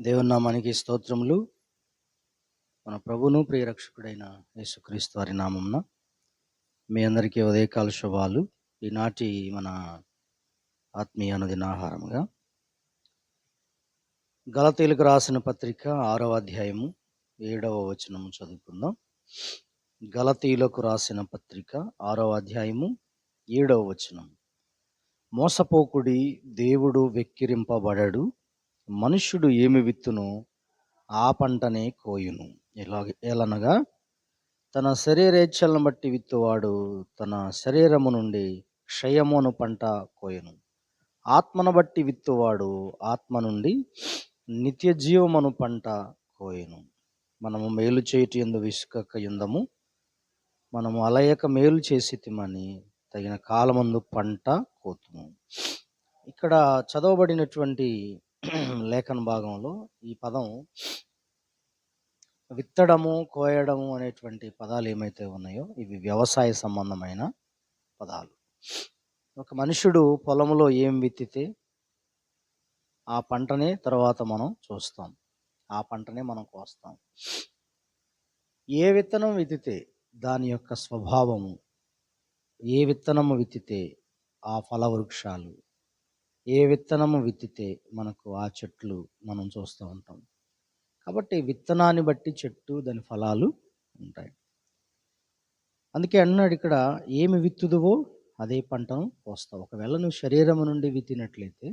దేవుని నామానికి స్తోత్రములు. మన ప్రభును ప్రియరక్షకుడైన యేసుక్రీస్తు వారి నామంన మీ అందరికీ ఉదయకాల శుభాలు. ఈనాటి మన ఆత్మీయ అనుదిన ఆహారముగా గలతీలకు రాసిన పత్రిక ఆరవ అధ్యాయము ఏడవ వచనము చదువుకుందాం. గలతీలకు రాసిన పత్రిక ఆరవ అధ్యాయము ఏడవ వచనం మోసపోకుడి దేవుడు వెక్కిరింపబడడు. మనుష్యుడు ఏమి విత్తును ఆ పంటనే కోయును. ఎలాగ ఎలనగా తన శరీరేచ్ఛలను బట్టి విత్తువాడు తన శరీరము నుండి క్షయమును పంట కోయను. ఆత్మను బట్టి విత్తువాడు ఆత్మ నుండి నిత్య జీవమును పంట కోయను. మనము మేలు చేయుటి ఎందు విసుకక యుందము. మనము అలయక మేలు చేసి తిమని తగిన కాలమందు పంట కోతుము. ఇక్కడ చదవబడినటువంటి లేఖన భాగంలో ఈ పదం విత్తడము కోయడము అనేటువంటి పదాలు ఏమైతే ఉన్నాయో ఇవి వ్యవసాయ సంబంధమైన పదాలు. ఒక మనుషుడు పొలంలో ఏం విత్తితే ఆ పంటనే తర్వాత మనం చూస్తాం. ఆ పంటనే మనం కోస్తాం. ఏ విత్తనం విత్తితే దాని యొక్క స్వభావము ఏ విత్తనము విత్తితే ఆ ఫల వృక్షాలు ఏ విత్తనము విత్తితే మనకు ఆ చెట్లు మనం చూస్తూ ఉంటాం. కాబట్టి విత్తనాన్ని బట్టి చెట్టు దాని ఫలాలు ఉంటాయి. అందుకే అన్నాడు ఇక్కడ ఏమి విత్తుదువో అదే పంటను కోస్తావు ఒకవేళ నువ్వు శరీరం నుండి విత్తినట్లయితే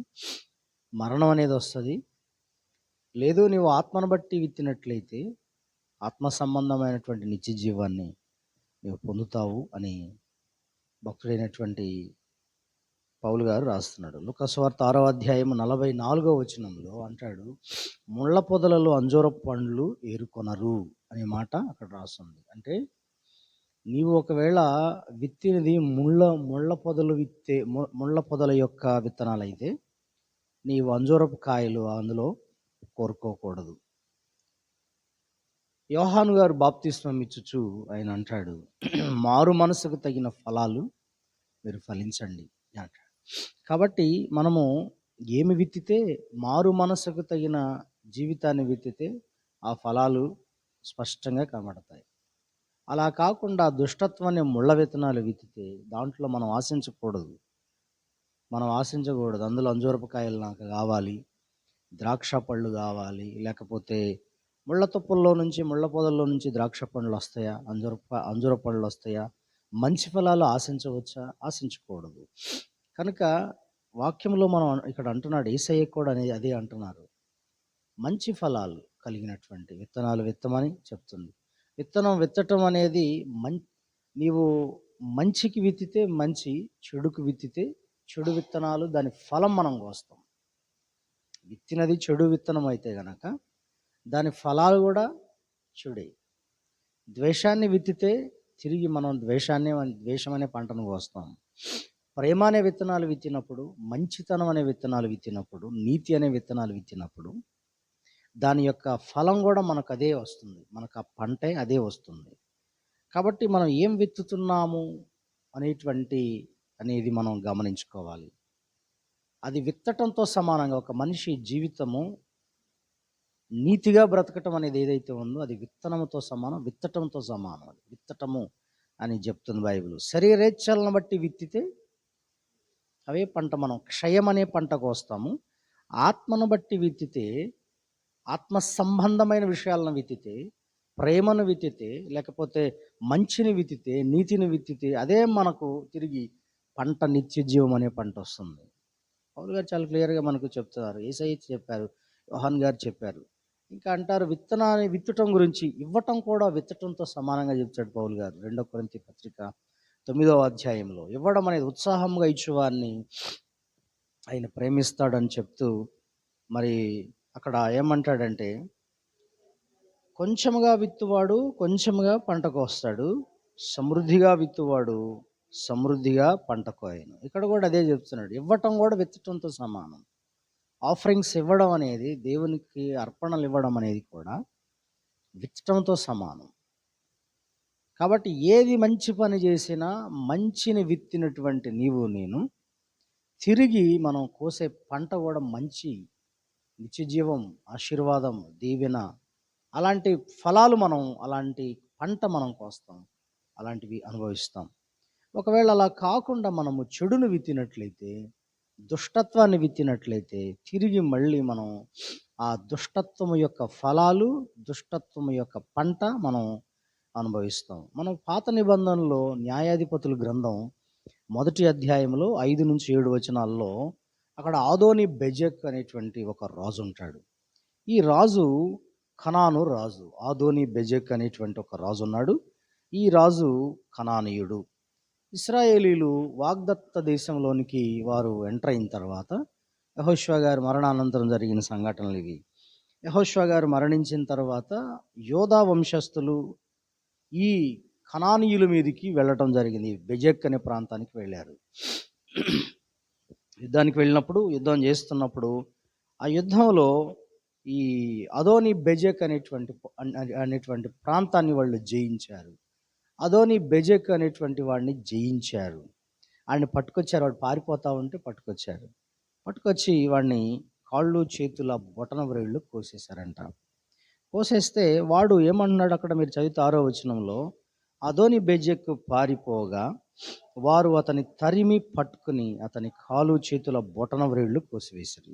మరణం అనేది వస్తుంది. లేదు నీవు ఆత్మను బట్టి విత్తినట్లయితే ఆత్మ సంబంధమైనటువంటి నిత్య జీవాన్ని నీవు పొందుతావు అని భక్తుడైనటువంటి పౌలు గారు రాస్తున్నాడు. లుకస్వార్త ఆరో అధ్యాయం నలభై నాలుగో వచనంలో అంటాడు ముళ్ళ పొదలలో అంజూర పండ్లు ఏరుకొనరు అనే మాట అక్కడ రాస్తుంది అంటే నీవు ఒకవేళ విత్తినది ముళ్ళ ముళ్ళ పొదలు విత్తే ముళ్ళ పొదల యొక్క విత్తనాలు అయితే నీవు అంజూరపు కాయలు అందులో కోరుకోకూడదు. యోహాను గారు బాప్తిస్మం ఇచ్చుచు ఆయన అంటాడు మారు మనసుకు తగిన ఫలాలు మీరు ఫలించండి అంటాడు. కాబట్టి మనము ఏమి విత్తితే మారు మనసుకు తగిన జీవితాన్ని విత్తితే ఆ ఫలాలు స్పష్టంగా కనబడతాయి. అలా కాకుండా దుష్టత్వాన్ని ముళ్ళ విత్తనాలు విత్తితే దాంట్లో మనం ఆశించకూడదు. మనం ఆశించకూడదు. అందులో అంజూరపకాయలు నాకు కావాలి ద్రాక్ష పళ్ళు కావాలి లేకపోతే ముళ్ళ తుప్పల్లో నుంచి ముళ్ళ పొదల్లో నుంచి ద్రాక్ష పండ్లు వస్తాయా అంజూర అంజూర పళ్ళు వస్తాయా మంచి ఫలాలు ఆశించవచ్చా ఆశించకూడదు. కనుక వాక్యంలో మనం ఇక్కడ అంటున్నాడు ఏసయ్య కూడా అనేది అదే అంటున్నారు. మంచి ఫలాలు కలిగినటువంటి విత్తనాలు విత్తమని చెప్తుంది. విత్తనం విత్తటం అనేది మం నీవు మంచికి విత్తితే మంచి చెడుకు విత్తితే చెడు విత్తనాలు దాని ఫలం మనం కోస్తాం. విత్తినది చెడు విత్తనం అయితే గనక దాని ఫలాలు కూడా చెడే. ద్వేషాన్ని విత్తితే తిరిగి మనం ద్వేషాన్ని ద్వేషం అనే పంటను కోస్తాం. ప్రేమ అనే విత్తనాలు విత్తినప్పుడు మంచితనం అనే విత్తనాలు విత్తినప్పుడు నీతి అనే విత్తనాలు విత్తినప్పుడు దాని యొక్క ఫలం కూడా మనకు అదే వస్తుంది. మనకు ఆ పంటే అదే వస్తుంది. కాబట్టి మనం ఏం విత్తుతున్నాము అనేటువంటి అనేది మనం గమనించుకోవాలి. అది విత్తటంతో సమానంగా ఒక మనిషి జీవితము నీతిగా బ్రతకటం అనేది ఏదైతే ఉందో అది విత్తనముతో సమానం విత్తటంతో సమానం అది. విత్తటము అని చెప్తుంది బైబిల్. శరీరేచ్ఛలను బట్టి విత్తితే అవే పంట మనం క్షయం అనే పంట కోస్తాము. ఆత్మను బట్టి విత్తితే ఆత్మ సంబంధమైన విషయాలను విత్తితే ప్రేమను విత్తితే లేకపోతే మంచిని విత్తితే నీతిని విత్తితే అదే మనకు తిరిగి పంట నిత్య జీవం అనే పంట వస్తుంది. పౌలు గారు చాలా క్లియర్గా మనకు చెప్తున్నారు. ఏసై చెప్పారు యోహన్ గారు చెప్పారు. ఇంకా అంటారు విత్తనాన్ని విత్తటం గురించి ఇవ్వటం కూడా విత్తటంతో సమానంగా చెప్తాడు పౌలు గారు. రెండో కొరింథీ పత్రిక తొమ్మిదవ అధ్యాయంలో. ఇవ్వడం అనేది ఉత్సాహంగా ఇచ్చేవారిని ఆయన ప్రేమిస్తాడని చెప్తూ మరి అక్కడ ఏమంటాడంటే కొంచెముగా విత్తువాడు కొంచెముగా పంట కోస్తాడు సమృద్ధిగా విత్తువాడు సమృద్ధిగా పంట కోయను ఇక్కడ కూడా అదే చెప్తున్నాడు. ఇవ్వటం కూడా విత్తటంతో సమానం. ఆఫరింగ్స్ ఇవ్వడం అనేది దేవునికి అర్పణలు ఇవ్వడం అనేది కూడా విత్తటంతో సమానం. కాబట్టి ఏది మంచి పని చేసినా మంచిని విత్తినటువంటి నీవు నేను. తిరిగి మనం కోసే పంట కూడా మంచి నిత్యజీవం ఆశీర్వాదం దీవెన అలాంటి ఫలాలు మనం అలాంటి పంట మనం కోస్తాం అలాంటివి అనుభవిస్తాం. ఒకవేళ అలా కాకుండా మనము చెడును విత్తినట్లయితే దుష్టత్వాన్ని విత్తినట్లయితే తిరిగి మళ్ళీ మనం ఆ దుష్టత్వము యొక్క ఫలాలు దుష్టత్వము యొక్క పంట మనం అనుభవిస్తాం. మనం పాత నిబంధనలో న్యాయాధిపతుల గ్రంథం మొదటి అధ్యాయంలో ఐదు నుంచి ఏడు వచనాల్లో అక్కడ ఆదోని బెజెక్ అనేటువంటి ఒక రాజు ఉంటాడు. ఈ రాజు ఖనాను రాజు ఆదోని బెజెక్ అనేటువంటి ఒక రాజు ఉన్నాడు. ఈ రాజు ఖనానీయుడు ఇస్రాయేలీలు వాగ్దత్త దేశంలోనికి వారు ఎంటర్ అయిన తర్వాత యహోష్వా గారి మరణానంతరం జరిగిన సంఘటనలు ఇవి. యహోష్వా గారు మరణించిన తర్వాత యోధా వంశస్థులు ఈ ఖనానీయుల మీదకి వెళ్ళటం జరిగింది. బెజెక్ అనే ప్రాంతానికి వెళ్ళారు. యుద్ధానికి వెళ్ళినప్పుడు యుద్ధం చేస్తున్నప్పుడు ఆ యుద్ధంలో ఈ అదోని బెజెక్ అనేటువంటి అనేటువంటి ప్రాంతాన్ని వాళ్ళు జయించారు. అదోని బెజెక్ అనేటువంటి వాడిని జయించారు. వాడిని పట్టుకొచ్చారు. వాడు పారిపోతా ఉంటే పట్టుకొచ్చారు. పట్టుకొచ్చి వాడిని కాళ్ళు చేతుల బొటన వ్రేళ్ళు కోసేశారంట. కోసేస్తే వాడు ఏమంటున్నాడు అక్కడ మీరు చదివితే ఆరో వచనంలో? అదోని బెజెక్ పారిపోగా వారు అతని తరిమి పట్టుకుని అతని కాలు చేతుల బొటన వ్రేళ్ళు కోసివేశారు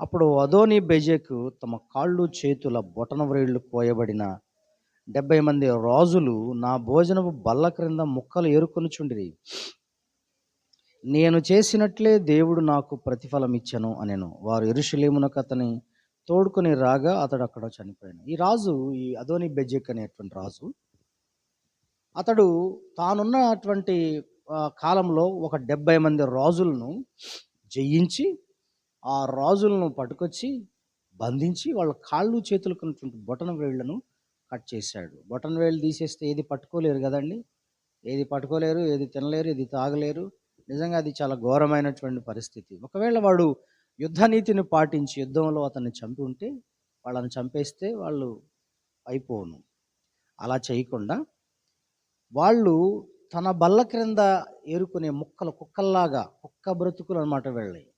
అప్పుడు అదోని బెజెక్ తమ కాళ్ళు చేతుల బొటన వ్రేళ్ళు కోయబడిన డెబ్బై మంది రాజులు నా భోజనపు బల్ల క్రింద ముక్కలు ఏరుకొనుచుండిరి. నేను చేసినట్లే దేవుడు నాకు ప్రతిఫలం ఇచ్చను అనెను. వారు ఎరుషులేమునకు అతని తోడుకొని రాగా అతడు అక్కడ చనిపోయాను ఈ రాజు ఈ అదోని బెజెక్ అనేటువంటి రాజు అతడు తానున్నటువంటి కాలంలో ఒక డెబ్బై మంది రాజులను జయించి ఆ రాజులను పట్టుకొచ్చి బంధించి వాళ్ళ కాళ్ళు చేతులకున్నటువంటి బొటన వేళ్ళను కట్ చేశాడు. బొటన వేళ్ళు తీసేస్తే ఏది పట్టుకోలేరు కదండి? ఏది పట్టుకోలేరు ఏది తినలేరు ఏది తాగలేరు? నిజంగా అది చాలా ఘోరమైనటువంటి పరిస్థితి. ఒకవేళ వాడు యుద్ధ నీతిని పాటించి యుద్ధంలో అతన్ని చంపి ఉంటే వాళ్ళని చంపేస్తే వాళ్ళు అయిపోను. అలా చేయకుండా వాళ్ళు తన బల్ల క్రింద ఏరుకునే ముక్కలు కుక్కల్లాగా కుక్క బ్రతుకులు అనమాట వెళ్ళాయి.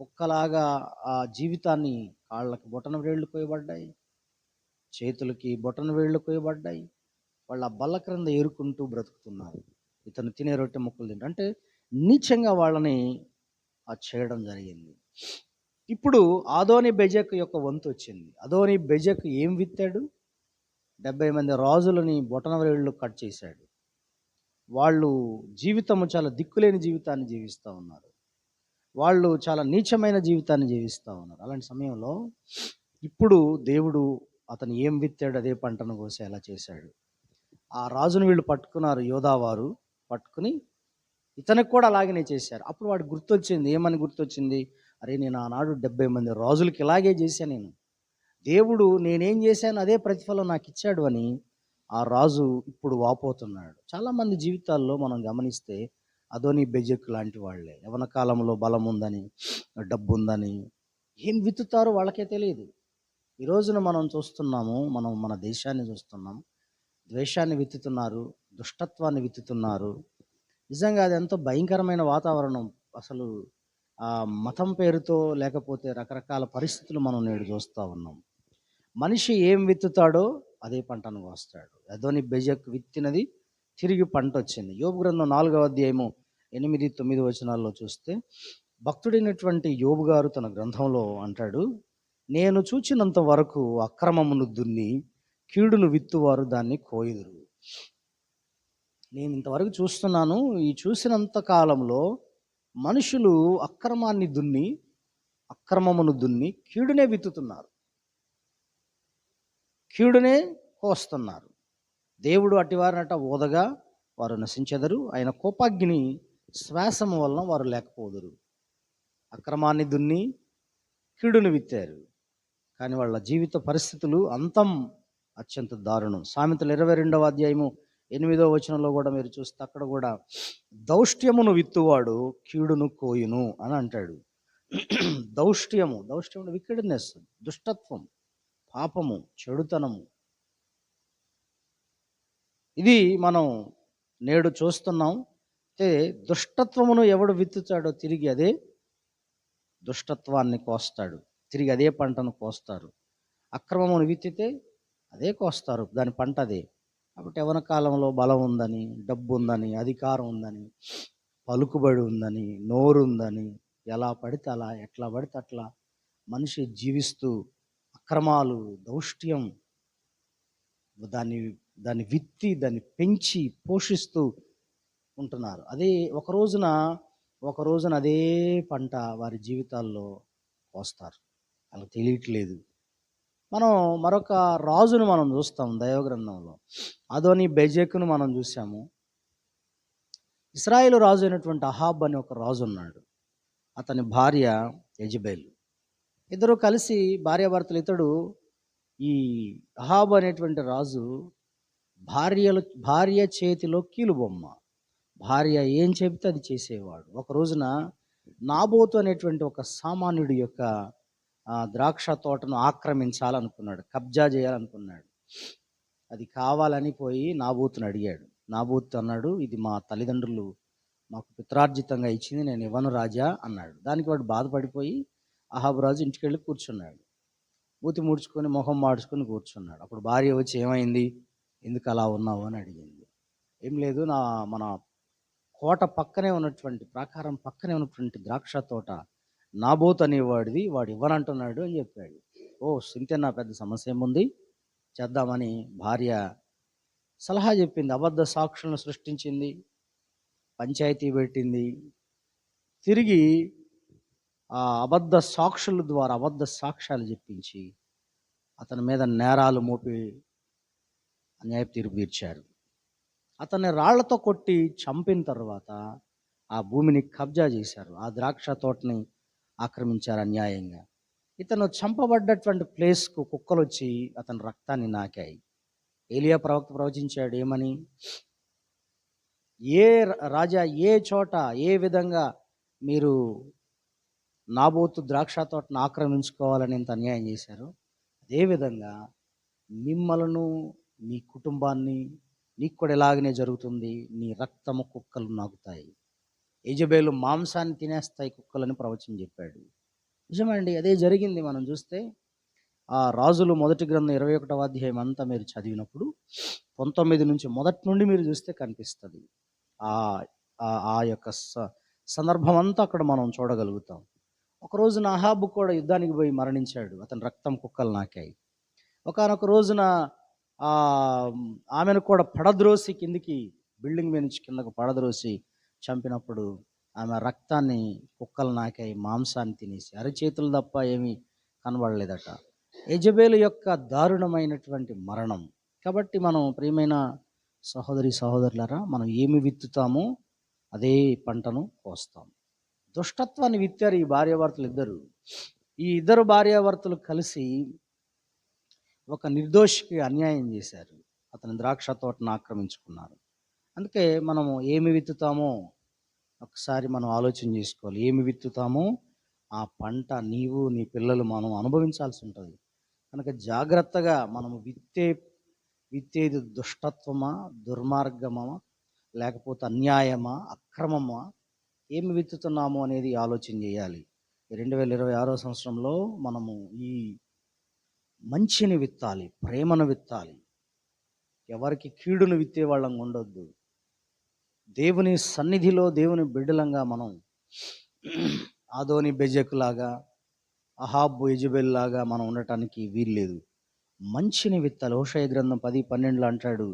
కుక్కలాగా ఆ జీవితాన్ని కాళ్ళకి బొటన వేళ్ళు కోయబడ్డాయి చేతులకి బొటన వేళ్ళు కోయబడ్డాయి వాళ్ళ బల్ల క్రింద ఏరుకుంటూ బ్రతుకుతున్నారు. ఇతను తినే రొట్టె ముక్కలు తింటారు. అంటే నీచంగా వాళ్ళని చేయడం జరిగింది. ఇప్పుడు ఆదోని బెజక్ యొక్క వంతు వచ్చింది. అదోని బెజక్ ఏం విత్తాడు? డెబ్బై మంది రాజులని బొటనవేళ్ళు కట్ చేశాడు. వాళ్ళు జీవితము చాలా దిక్కులేని జీవితాన్ని జీవిస్తూ ఉన్నారు. వాళ్ళు చాలా నీచమైన జీవితాన్ని జీవిస్తూ ఉన్నారు. అలాంటి సమయంలో ఇప్పుడు దేవుడు అతను ఏం విత్తాడు? అదే పంటను కోసేలా చేశాడు? ఆ రాజును వీళ్ళు పట్టుకున్నారు. యోధావారు పట్టుకుని ఇతనికి కూడా అలాగనే చేశారు. అప్పుడు వాడు గుర్తొచ్చింది ఏమని గుర్తొచ్చింది? అరే నేను ఆనాడు డెబ్బై మంది రాజులకి ఇలాగే చేశాను నేను. దేవుడు నేనేం చేశాను అదే ప్రతిఫలం నాకు ఇచ్చాడు అని ఆ రాజు ఇప్పుడు వాపోతున్నాడు. చాలామంది జీవితాల్లో మనం గమనిస్తే అదోని బెజెక్ లాంటి వాళ్ళే. యవన కాలంలో బలం ఉందని డబ్బు ఉందని ఏం విత్తుతారో వాళ్ళకే తెలియదు. ఈ రోజున మనం చూస్తున్నాము మనం మన దేశాన్ని చూస్తున్నాం. ద్వేషాన్ని విత్తుతున్నారు దుష్టత్వాన్ని విత్తుతున్నారు. నిజంగా అది ఎంతో భయంకరమైన వాతావరణం. అసలు ఆ మతం పేరుతో లేకపోతే రకరకాల పరిస్థితులు మనం నేడు చూస్తూ ఉన్నాం. మనిషి ఏం విత్తుతాడో అదే పంటను కోస్తాడు. అదోని బెజక్ విత్తినది తిరిగి పంట వచ్చింది. యోగు గ్రంథం నాలుగవ అధ్యాయము ఎనిమిది తొమ్మిది వచనాల్లో చూస్తే భక్తుడైనటువంటి యోబు గారు తన గ్రంథంలో అంటాడు నేను చూచినంత వరకు అక్రమమును దున్ని కీడును విత్తువారు దాన్ని కోయుదురు. నేను ఇంతవరకు చూస్తున్నాను ఈ చూసినంత కాలంలో మనుషులు అక్రమాన్ని దున్ని అక్రమమును దున్ని కీడునే విత్తుతున్నారు. కీడునే కోస్తున్నారు. దేవుడు అటివారినట ఓదగా వారు నశించెదరు. ఆయన కోపాగ్ని శ్వాసము వలన వారు లేకపోదురు. అక్రమాన్ని దున్ని కీడును విత్తారు. కానీ వాళ్ళ జీవిత పరిస్థితులు అంతం అత్యంత దారుణం. సామెతలు ఇరవై రెండవ అధ్యాయము ఎనిమిదో వచనంలో కూడా మీరు చూస్తే అక్కడ కూడా దౌష్ట్యమును విత్తువాడు కీడును కోయును అని అంటాడు. దౌష్ట్యము దౌష్ట్యము వికెడ్నెస్ దుష్టత్వం పాపము చెడుతనము. ఇది మనం నేడు చూస్తున్నాం. అయితే దుష్టత్వమును ఎవడు విత్తుతాడో తిరిగి అదే దుష్టత్వాన్ని కోస్తాడు. తిరిగి అదే పంటను కోస్తారు. అక్రమమును విత్తితే అదే కోస్తారు. దాని పంట అదే. కాబట్టి యవన కాలంలో బలం ఉందని డబ్బు ఉందని అధికారం ఉందని పలుకుబడి ఉందని నోరు ఉందని ఎలా పడితే అలా ఎట్లా పడితే అట్లా మనిషి జీవిస్తూ అక్రమాలు దౌష్ట్యం దాన్ని దాన్ని విత్తి దాన్ని పెంచి పోషిస్తూ ఉంటున్నారు. అదే ఒక రోజున ఒక రోజున అదే పంట వారి జీవితాల్లో కోస్తారు. వాళ్ళకి తెలియట్లేదు. మనం మరొక రాజును మనం చూస్తాం దైవగ్రంథంలో. అదోని బెజెక్ను మనం చూసాము ఇస్రాయేల్ రాజు అయినటువంటి అహాబ్ అని ఒక రాజు ఉన్నాడు. అతని భార్య యజబేల్. ఇద్దరు కలిసి భార్యాభర్తలు ఇతడు ఈ అహాబ్ అనేటువంటి రాజు భార్యలు భార్య చేతిలో కీలుబొమ్మ. భార్య ఏం చెబితే అది చేసేవాడు. ఒక రోజున నాబోతు అనేటువంటి ఒక సామాన్యుడి యొక్క ద్రాక్ష తోటను ఆక్రమించాలనుకున్నాడు కబ్జా చేయాలనుకున్నాడు. అది కావాలని పోయి నాబూతుని అడిగాడు. నాబూత్ అన్నాడు ఇది మా తల్లిదండ్రులు మాకు పిత్రార్జితంగా ఇచ్చింది నేను ఇవ్వను రాజా అన్నాడు. దానికి వాడు బాధపడిపోయి అహాబురాజు ఇంటికి వెళ్ళి కూర్చున్నాడు. మూతి ముడుచుకొని మొహం మాడుచుకొని కూర్చున్నాడు. అప్పుడు భార్య వచ్చి ఏమైంది? ఎందుకు అలా ఉన్నావు? అని అడిగింది. ఏం లేదు నా మన కోట పక్కనే ఉన్నటువంటి ప్రాకారం పక్కనే ఉన్నటువంటి ద్రాక్ష తోట నాబోత్ అనేవాడిది వాడు ఇవ్వనంటున్నాడు అని చెప్పాడు. ఓ ఇంతే నా పెద్ద సమస్య ఏముంది? చేద్దామని భార్య సలహా చెప్పింది అబద్ధ సాక్షులను సృష్టించింది పంచాయతీ పెట్టింది. తిరిగి ఆ అబద్ధ సాక్షుల ద్వారా అబద్ధ సాక్ష్యాలు చెప్పించి అతని మీద నేరాలు మోపి అన్యాయ తీర్పు తీర్చారు. అతన్ని రాళ్ళతో కొట్టి చంపిన తర్వాత ఆ భూమిని కబ్జా చేశారు. ఆ ద్రాక్ష తోటని ఆక్రమించారు అన్యాయంగా. ఇతను చంపబడ్డటువంటి ప్లేస్కు కుక్కలు వచ్చి అతని రక్తాన్ని నాకాయి. ఏలియా ప్రవక్త ప్రవచించాడు ఏమని? ఏ రాజా ఏ చోట ఏ విధంగా మీరు నాబోతు ద్రాక్ష తోటను ఆక్రమించుకోవాలని ఇంత అన్యాయం చేశారు? అదేవిధంగా మిమ్మలను మీ కుటుంబాన్ని నీకు కూడా ఇలాగనే జరుగుతుంది. నీ రక్తము కుక్కలు నాకుతాయి. యజబేలు మాంసాన్ని తినేస్తాయి కుక్కలని ప్రవచనం చెప్పాడు. నిజమండి అదే జరిగింది. మనం చూస్తే ఆ రాజులు మొదటి గ్రంథం ఇరవై ఒకటవ అధ్యాయం అంతా మీరు చదివినప్పుడు పంతొమ్మిది నుంచి మొదటి నుండి మీరు చూస్తే కనిపిస్తుంది. ఆ ఆ- ఆ యొక్క స- సందర్భం అంతా అక్కడ మనం చూడగలుగుతాం. ఒక రోజున అహాబు కూడా యుద్ధానికి పోయి మరణించాడు. అతని రక్తం కుక్కలు నాకాయి. ఒకనొక రోజున ఆమెను కూడా పడద్రోసి కిందికి బిల్డింగ్ మీద నుంచి కిందకు పడద్రోసి చంపినప్పుడు ఆమె రక్తాన్ని కుక్కలు నాకాయి మాంసాన్ని తినేసి అరచేతులు తప్ప ఏమీ కనబడలేదట. యజబేలు యొక్క దారుణమైనటువంటి మరణం. కాబట్టి మనం ప్రియమైన సహోదరి సహోదరులరా మనం ఏమి విత్తుతామో అదే పంటను కోస్తాం. దుష్టత్వాన్ని విత్తారు ఈ భార్యాభర్తలు ఇద్దరు. ఈ ఇద్దరు భార్యాభర్తలు కలిసి ఒక నిర్దోషికి అన్యాయం చేశారు. అతని ద్రాక్ష తోటను ఆక్రమించుకున్నారు. అందుకే మనము ఏమి విత్తుతామో ఒకసారి మనం ఆలోచన చేసుకోవాలి. ఏమి విత్తుతామో ఆ పంట నీవు నీ పిల్లలు మనం అనుభవించాల్సి ఉంటుంది. కనుక జాగ్రత్తగా మనము విత్తే విత్తేది దుష్టత్వమా దుర్మార్గమా లేకపోతే అన్యాయమా అక్రమమా ఏమి విత్తుతున్నాము అనేది ఆలోచన చేయాలి. రెండు వేల ఇరవై ఆరో సంవత్సరంలో మనము ఈ మంచిని విత్తాలి ప్రేమను విత్తాలి. ఎవరికి కీడును విత్తే వాళ్ళం ఉండొద్దు. దేవుని సన్నిధిలో దేవుని బిడ్డలంగా మనం ఆదోని బెజకులాగా అహాబు యజబెల్ లాగా మనం ఉండటానికి వీల్లేదు మంచిని విత్తాలి. హోషయ గ్రంథం పది పన్నెండులో అంటాడు.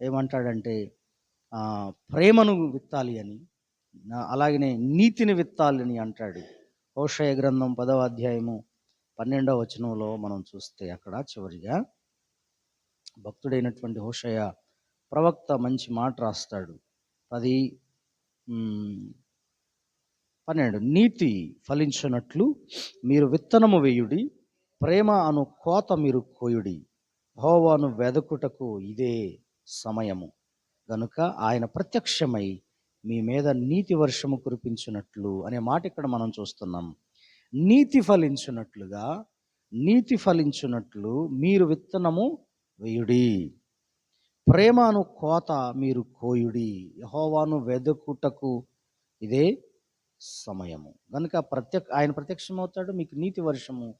ఏమంటాడంటే ప్రేమను విత్తాలి అని అలాగనే నీతిని విత్తాలని అంటాడు. హోషయ గ్రంథం పదవ అధ్యాయము పన్నెండవ వచనంలో మనం చూస్తే అక్కడ చివరిగా భక్తుడైనటువంటి హోషయ ప్రవక్త మంచి మాట రాస్తాడు. పది పన్నెండు. నీతి ఫలించినట్లు మీరు విత్తనము వేయుడి ప్రేమ అను కోత మీరు కోయుడి. భోవాను వెదకుటకు ఇదే సమయము. గనుక ఆయన ప్రత్యక్షమై మీ మీద నీతి వర్షము కురిపించినట్లు అనే మాట ఇక్కడ మనం చూస్తున్నాం. నీతి ఫలించినట్లుగా నీతి ఫలించినట్లు మీరు విత్తనము వేయుడి. ప్రేమను కోత మీరు కోయుడి. యహోవాను వెదకుటకు ఇదే సమయము. కనుక ప్రత్యక్ష ఆయన ప్రత్యక్షమవుతాడు మీకు నీతి వర్షము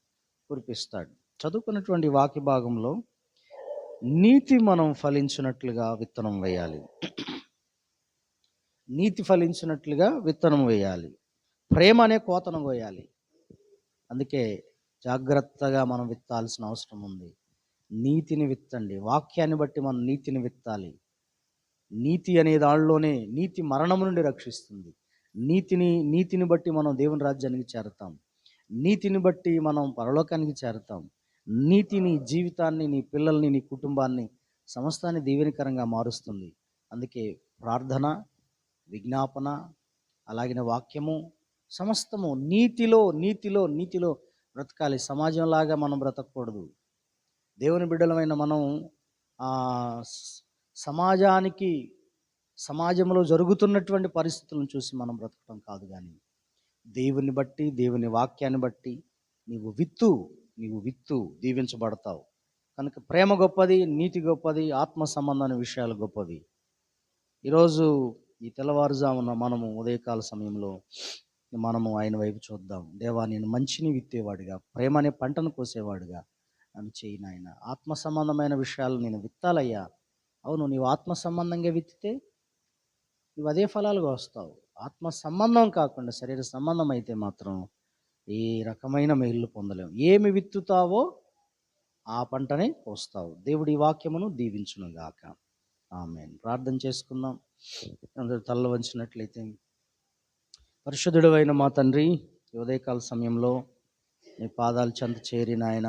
కురిపిస్తాడు. చదువుకున్నటువంటి వాక్య భాగంలో నీతి మనం ఫలించినట్లుగా విత్తనం వేయాలి. నీతి ఫలించినట్లుగా విత్తనం వేయాలి. ప్రేమ అనే కోతను కోయాలి అందుకే జాగ్రత్తగా మనం విత్తాల్సిన అవసరం ఉంది. నీతిని విత్తండి. వాక్యాన్ని బట్టి మనం నీతిని విత్తాలి. నీతి అనే దానిలోనే నీతి మరణం నుండి రక్షిస్తుంది. నీతిని నీతిని బట్టి మనం దేవుని రాజ్యానికి చేరతాం. నీతిని బట్టి మనం పరలోకానికి చేరతాం. నీతి నీ జీవితాన్ని నీ పిల్లల్ని నీ కుటుంబాన్ని సమస్తాన్ని దీవెనకరంగా మారుస్తుంది. అందుకే ప్రార్థన విజ్ఞాపన అలాగిన వాక్యము సమస్తము నీతిలో నీతిలో నీతిలో బ్రతకాలి. సమాజంలాగా మనం బ్రతకూడదు. దేవుని బిడ్డలమైన మనం సమాజానికి సమాజంలో జరుగుతున్నటువంటి పరిస్థితులను చూసి మనం బ్రతకడం కాదు కానీ దేవుని బట్టి దేవుని వాక్యాన్ని బట్టి నీవు విత్తు నీవు విత్తు దీవించబడతావు. కనుక ప్రేమ గొప్పది నీతి గొప్పది ఆత్మ సంబంధమైన విషయాలు గొప్పవి. ఈరోజు ఈ తెల్లవారుజామున మనము ఉదయకాల సమయంలో మనము ఆయన వైపు చూద్దాం. దేవా నేను మంచిని విత్తేవాడిగా ప్రేమ అనే పంటను కోసేవాడిగా నన్ను చేయి నాయన. ఆత్మ సంబంధమైన విషయాలు నేను విత్తాలయ్యా. అవును నీవు ఆత్మ సంబంధంగా విత్తితే నువ్వు అదే ఫలాలుగా వస్తావు. ఆత్మ సంబంధం కాకుండా శరీర సంబంధం అయితే మాత్రం ఏ రకమైన మేలు పొందలేము ఏమి విత్తుతావో ఆ పంటనే కోస్తావు దేవుడి వాక్యమును దీవించును గాక ఆమె ప్రార్థన చేసుకుందాం. అందరూ తల్ల వంచినట్లయితే పరిశుద్ధుడు అయిన మా తండ్రి ఉదయకాల సమయంలో నీ పాదాలు చెంత చేరిన ఆయన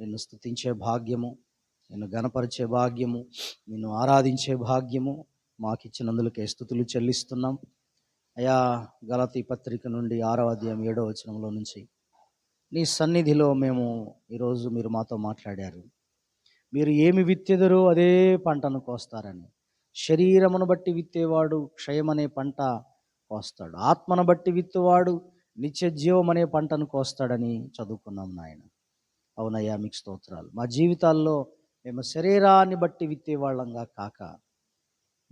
నిన్ను స్తుతించే భాగ్యము నిన్ను గణపరిచే భాగ్యము నిన్ను ఆరాధించే భాగ్యము మాకు ఇచ్చినందులకే స్థుతులు చెల్లిస్తున్నాం. అయా గలతీ పత్రిక నుండి ఆరవ అధ్యాయం ఏడో వచనంలో నుంచి నీ సన్నిధిలో మేము ఈరోజు మీరు మాతో మాట్లాడారు. మీరు ఏమి విత్తెదరో అదే పంటను కోస్తారని. శరీరమును బట్టి విత్తేవాడు క్షయమనే పంట కోస్తాడు. ఆత్మను బట్టి విత్తువాడు నిత్య జీవం అనే పంటను కోస్తాడని చదువుకున్నాం నాయన. అవునయ్యా మీకు స్తోత్రాలు. మా జీవితాల్లో మేము శరీరాన్ని బట్టి విత్తేవాళ్ళంగా కాక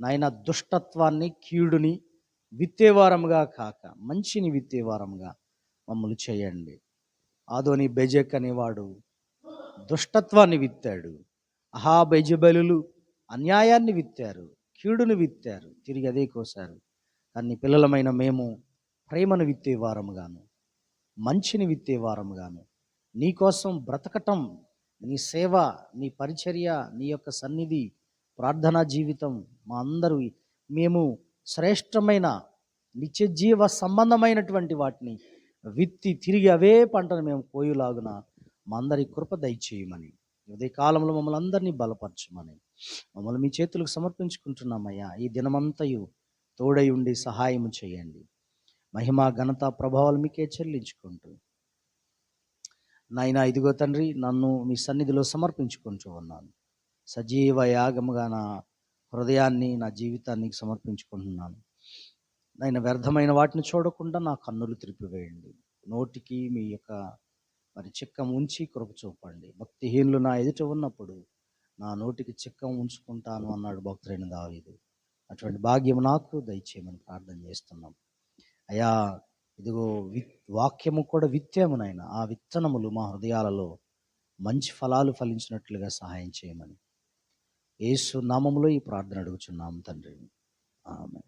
నాయన దుష్టత్వాన్ని కీడుని విత్తేవారంగా కాక మంచిని విత్తేవారంగా మమ్మల్ని చేయండి. ఆదోని బెజెక్ అనేవాడు దుష్టత్వాన్ని విత్తాడు. అహా బెజబెలులు అన్యాయాన్ని విత్తారు కీడును విత్తారు తిరిగి అదే కోసారు. కానీ పిల్లలమైన మేము ప్రేమను విత్తే వారముగాను మంచిని విత్తే వారముగాను నీ కోసం బ్రతకటం నీ సేవ నీ పరిచర్య నీ యొక్క సన్నిధి ప్రార్థనా జీవితం మా అందరూ మేము శ్రేష్టమైన నిత్యజీవ సంబంధమైనటువంటి వాటిని విత్తి తిరిగి అవే పంటను మేము కోయులాగున మా అందరి కృప దయచేయమని ఉదయ కాలంలో మమ్మల్ని అందరినీ బలపరచమని మమ్మల్ని మీ చేతులకు సమర్పించుకుంటున్నామయ్యా. ఈ దినమంతయు తోడై ఉండి సహాయం చేయండి. మహిమ ఘనత ప్రభావాలు మీకే చెల్లించుకుంటూ నాయనా ఇదిగో తండ్రి నన్ను మీ సన్నిధిలో సమర్పించుకుంటూ ఉన్నాను. సజీవ యాగముగా నా హృదయాన్ని నా జీవితాన్ని సమర్పించుకుంటున్నాను. నేను వ్యర్థమైన వాటిని చూడకుండా నా కన్నులు తిరిపివేయండి నోటికి మీ యొక్క మరి చిక్కం ఉంచి కృప చూపండి. భక్తిహీనులు నా ఎదుట ఉన్నప్పుడు నా నోటికి చిక్కం ఉంచుకుంటాను అన్నాడు భక్తుడైన దావీదు. అటువంటి భాగ్యం నాకు దయచేయమని ప్రార్థన చేస్తున్నాం. అయా ఇదిగో వి వాక్యము కూడా విత్తాము నాయన. ఆ విత్తనములు మా హృదయాలలో మంచి ఫలాలు ఫలించినట్లుగా సహాయం చేయమని. యేసు నామములో ఈ ప్రార్థన అడుగుచున్నాము తండ్రి. ఆమె